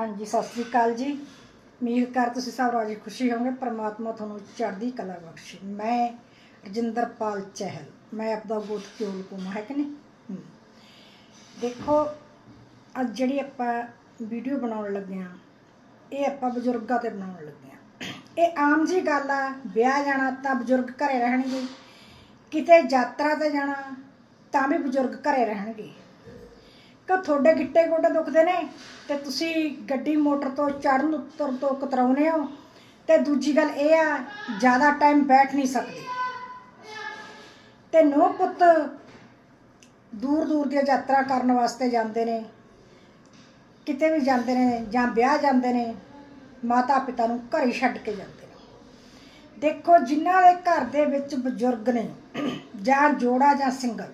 ਹਾਂਜੀ, ਸਤਿ ਸ੍ਰੀ ਅਕਾਲ ਜੀ। ਉਮੀਦ ਕਰ ਤੁਸੀਂ ਸਭ ਰਾਜੀ ਖੁਸ਼ੀ ਹੋਵੋਗੇ। ਪ੍ਰਮਾਤਮਾ ਤੁਹਾਨੂੰ ਚੜ੍ਹਦੀ ਕਲਾ ਬਖਸ਼ੇ। ਮੈਂ ਰਜਿੰਦਰਪਾਲ ਚਹਿਲ। ਮੈਂ ਆਪਦਾ ਗੋਤ ਕਿਉਂ ਕੋਮਾ ਹੈ ਕਿ ਨਹੀਂ? ਦੇਖੋ, ਅੱਜ ਜਿਹੜੀ ਆਪਾਂ ਵੀਡੀਓ ਬਣਾਉਣ ਲੱਗੇ ਆ, ਇਹ ਆਪਾਂ ਬਜ਼ੁਰਗਾਂ ਤੇ ਬਣਾਉਣ ਲੱਗੇ ਆ। ਇਹ ਆਮ ਜੀ ਗੱਲ ਆ, ਵਿਆਹ ਜਾਣਾ ਤਾਂ ਬਜ਼ੁਰਗ ਘਰੇ ਰਹਿਣਗੇ। ਕਿਤੇ ਯਾਤਰਾ ਤੇ ਜਾਣਾ ਤਾਂ ਵੀ ਬਜ਼ੁਰਗ ਘਰੇ ਰਹਿਣਗੇ। ਕਿ ਤੁਹਾਡੇ ਗਿੱਟੇ ਗੋਡੇ ਦੁਖਦੇ ਨੇ? ਤੇ ਤੁਸੀਂ ਗੱਡੀ ਮੋਟਰ ਤੋਂ ਚੜਨ ਉਤਰ ਤੋਂ ਕਤਰਾਉਨੇ ਹੋ? ਤੇ ਦੂਜੀ ਗੱਲ ਇਹ ਆ, ਜ਼ਿਆਦਾ ਟਾਈਮ ਬੈਠ ਨਹੀਂ ਸਕਦੇ। ਤੇ ਨੋ ਪੁੱਤ ਦੂਰ ਦੂਰ ਦੀਆਂ ਯਾਤਰਾ ਕਰਨ ਵਾਸਤੇ ਜਾਂਦੇ ਨੇ। ਕਿਤੇ ਵੀ ਜਾਂਦੇ ਨੇ ਜਾਂ ਵਿਆਹ ਜਾਂਦੇ ਨੇ, ਮਾਤਾ ਪਿਤਾ ਨੂੰ ਘਰ ਹੀ ਛੱਡ ਕੇ ਜਾਂਦੇ ਨੇ। ਦੇਖੋ, ਜਿਨ੍ਹਾਂ ਦੇ ਘਰ ਦੇ ਵਿੱਚ ਬਜ਼ੁਰਗ ਨੇ, ਜਾਂ ਜੋੜਾ ਜਾਂ ਸਿੰਗਲ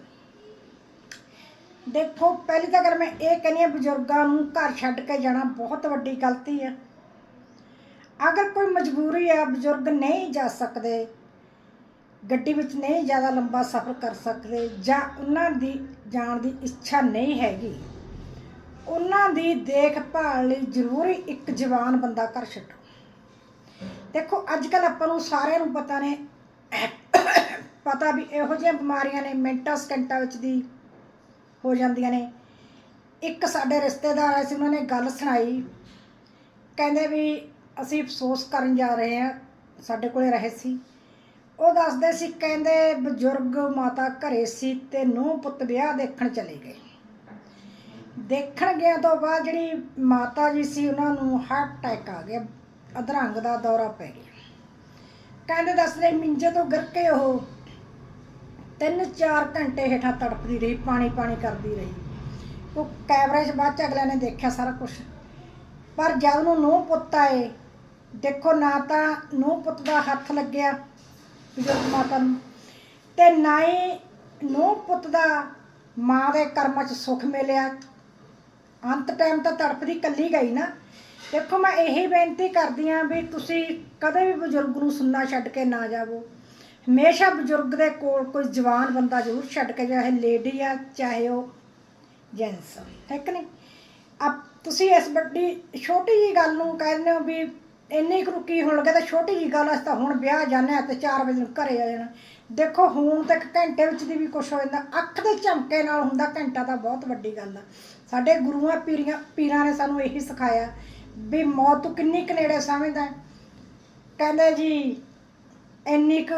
ਦੇਖੋ, ਪਹਿਲੀ ਤਾਂ ਗੱਲ ਮੈਂ ਇਹ ਕਹਿੰਦੀ ਹਾਂ ਬਜ਼ੁਰਗਾਂ ਨੂੰ ਘਰ ਛੱਡ ਕੇ ਜਾਣਾ ਬਹੁਤ ਵੱਡੀ ਗਲਤੀ ਹੈ। ਅਗਰ ਕੋਈ ਮਜਬੂਰੀ ਹੈ, ਬਜ਼ੁਰਗ ਨਹੀਂ ਜਾ ਸਕਦੇ, ਗੱਡੀ ਵਿੱਚ ਨਹੀਂ ਜ਼ਿਆਦਾ ਲੰਬਾ ਸਫ਼ਰ ਕਰ ਸਕਦੇ ਜਾਂ ਉਹਨਾਂ ਦੀ ਜਾਣ ਦੀ ਇੱਛਾ ਨਹੀਂ ਹੈਗੀ, ਉਹਨਾਂ ਦੀ ਦੇਖਭਾਲ ਲਈ ਜ਼ਰੂਰੀ ਇੱਕ ਜਵਾਨ ਬੰਦਾ ਘਰ ਛੱਡੋ। ਦੇਖੋ ਅੱਜ ਕੱਲ ਆਪਾਂ ਨੂੰ ਸਾਰਿਆਂ ਨੂੰ ਪਤਾ ਨੇ, ਪਤਾ ਵੀ ਇਹੋ ਜਿਹੀਆਂ ਬਿਮਾਰੀਆਂ ਨੇ ਮਿੰਟਾਂ, ਸਕਿੰਟਾਂ ਵਿੱਚ ਦੀ ਹੋ ਜਾਂਦੀਆਂ ਨੇ। ਇੱਕ ਸਾਡੇ ਰਿਸ਼ਤੇਦਾਰ ਆਏ ਸੀ, ਉਹਨਾਂ ਨੇ ਗੱਲ ਸੁਣਾਈ। ਕਹਿੰਦੇ ਵੀ ਅਸੀਂ ਅਫਸੋਸ ਕਰਨ ਜਾ ਰਹੇ ਹਾਂ, ਸਾਡੇ ਕੋਲੇ ਰਹੇ ਸੀ। ਉਹ ਦੱਸਦੇ ਸੀ, ਕਹਿੰਦੇ ਬਜ਼ੁਰਗ ਮਾਤਾ ਘਰੇ ਸੀ ਤੇ ਨੂੰਹ ਪੁੱਤ ਵਿਆਹ ਦੇਖਣ ਚਲੇ ਗਏ। ਦੇਖਣ ਗਿਆ ਤੋਂ ਬਾਅਦ ਜਿਹੜੀ ਮਾਤਾ ਜੀ ਸੀ, ਉਹਨਾਂ ਨੂੰ ਹਾਰਟ ਅਟੈਕ ਆ ਗਿਆ, ਅਧਰੰਗ ਦਾ ਦੌਰਾ ਪੈ ਗਿਆ। ਕਹਿੰਦੇ ਦੱਸਦੇ, ਮਿੰਜੇ ਤੋਂ ਗਿਰ ਕੇ ਉਹ ਤਿੰਨ ਚਾਰ ਘੰਟੇ ਹੇਠਾਂ ਤੜਪਦੀ ਰਹੀ ਪਾਣੀ ਪਾਣੀ ਕਰਦੀ ਰਹੀ। ਉਹ ਕੈਮਰੇ 'ਚ ਬਾਅਦ ਚ ਅਗਲਿਆਂ ਨੇ ਦੇਖਿਆ ਸਾਰਾ ਕੁਝ ਪਰ ਜਦ ਨੂੰ ਨੂੰਹ ਪੁੱਤ ਆਏ, ਦੇਖੋ ਨਾ ਤਾਂ ਨੂੰਹ ਪੁੱਤ ਦਾ ਹੱਥ ਲੱਗਿਆ ਬਜ਼ੁਰਗ ਮਾਤਾ ਨੂੰ ਤੇ ਨਾ ਹੀ ਨੂੰਹ ਪੁੱਤ ਦਾ ਮਾਂ ਦੇ ਕਰਮਾਂ 'ਚ ਸੁੱਖ ਮਿਲਿਆ। ਅੰਤ ਟਾਈਮ ਤਾਂ ਤੜਪਦੀ ਕੱਲੀ ਗਈ ਨਾ। ਦੇਖੋ ਮੈਂ ਇਹੀ ਬੇਨਤੀ ਕਰਦੀ ਆਂ ਵੀ ਤੁਸੀਂ ਕਦੇ ਵੀ ਬਜ਼ੁਰਗ ਨੂੰ ਸੁਣਨਾ ਛੱਡ ਕੇ ਨਾ ਜਾਵੋ। ਹਮੇਸ਼ਾ ਬਜ਼ੁਰਗ ਦੇ ਕੋਲ ਕੋਈ ਜਵਾਨ ਬੰਦਾ ਜ਼ਰੂਰ ਛੱਡ ਕੇ ਚਾਹੇ ਲੇਡੀ ਆ, ਚਾਹੇ ਉਹ ਜੈਂਟਸ ਹੈ ਕਿ ਨਹੀਂ? ਅਬ ਤੁਸੀਂ ਇਸ ਵੱਡੀ, ਛੋਟੀ ਜੀ ਗੱਲ ਨੂੰ ਕਹਿੰਦੇ ਹੋ ਵੀ ਇੰਨੀ ਕੁ ਰੁਕੀ ਹੋਣ ਲੱਗੇ ਤਾਂ ਛੋਟੀ ਜੀ ਗੱਲ ਅਸੀਂ ਤਾਂ ਹੁਣ ਵਿਆਹ ਜਾਂਦੇ ਆ ਤੇ 4 ਵਜੇ ਨੂੰ ਘਰੇ ਆ ਜਾਣਾ। ਦੇਖੋ, ਹੁਣ ਤੱਕ ਘੰਟੇ ਵਿੱਚ ਦੀ ਵੀ ਕੁਝ ਹੋ ਜਾਂਦਾ, ਅੱਖ ਦੇ ਝਮਕੇ ਨਾਲ ਹੁੰਦਾ, ਘੰਟਾ ਤਾਂ ਬਹੁਤ ਵੱਡੀ ਗੱਲ ਆ। ਸਾਡੇ ਗੁਰੂਆਂ, ਪੀਰੀਆਂ, ਪੀਰਾਂ ਨੇ ਸਾਨੂੰ ਇਹੀ ਸਿਖਾਇਆ ਵੀ ਮੌਤ ਤੋਂ ਕਿੰਨੀ ਕੁ ਨੇੜੇ ਸਮਝਦਾ ਹੈ। ਕਹਿੰਦੇ ਜੀ, ਇੰਨੀ ਕੁ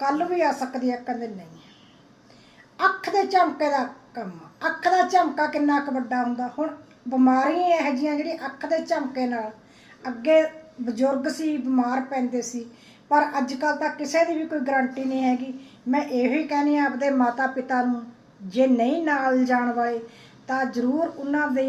ਕੱਲ ਵੀ ਆ ਸਕਦੀ ਹੈ ਕਹਿੰਦੇ ਨਹੀਂ ਅੱਖ ਦੇ ਝਮਕੇ ਦਾ ਕੰਮ ਅੱਖ ਦਾ ਝਮਕਾ ਕਿੰਨਾ ਕੁ ਵੱਡਾ ਹੁੰਦਾ। ਹੁਣ ਬਿਮਾਰੀਆਂ ਇਹੋ ਜਿਹੀਆਂ ਜਿਹੜੀ ਅੱਖ ਦੇ ਝਮਕੇ ਨਾਲ, ਅੱਗੇ ਬਜ਼ੁਰਗ ਸੀ, ਬਿਮਾਰ ਪੈਂਦੇ ਸੀ, ਪਰ ਅੱਜ ਕੱਲ ਤਾਂ ਕਿਸੇ ਦੀ ਵੀ ਕੋਈ ਗਰੰਟੀ ਨਹੀਂ ਹੈਗੀ। ਮੈਂ ਇਹੋ ਹੀ ਕਹਿੰਦੀ ਆ ਆਪਦੇ ਮਾਤਾ ਪਿਤਾ ਨੂੰ, ਜੇ ਨਹੀਂ ਨਾਲ ਜਾਣ ਵਾਲੇ, ਤਾਂ ਜ਼ਰੂਰ ਉਹਨਾਂ ਦੇ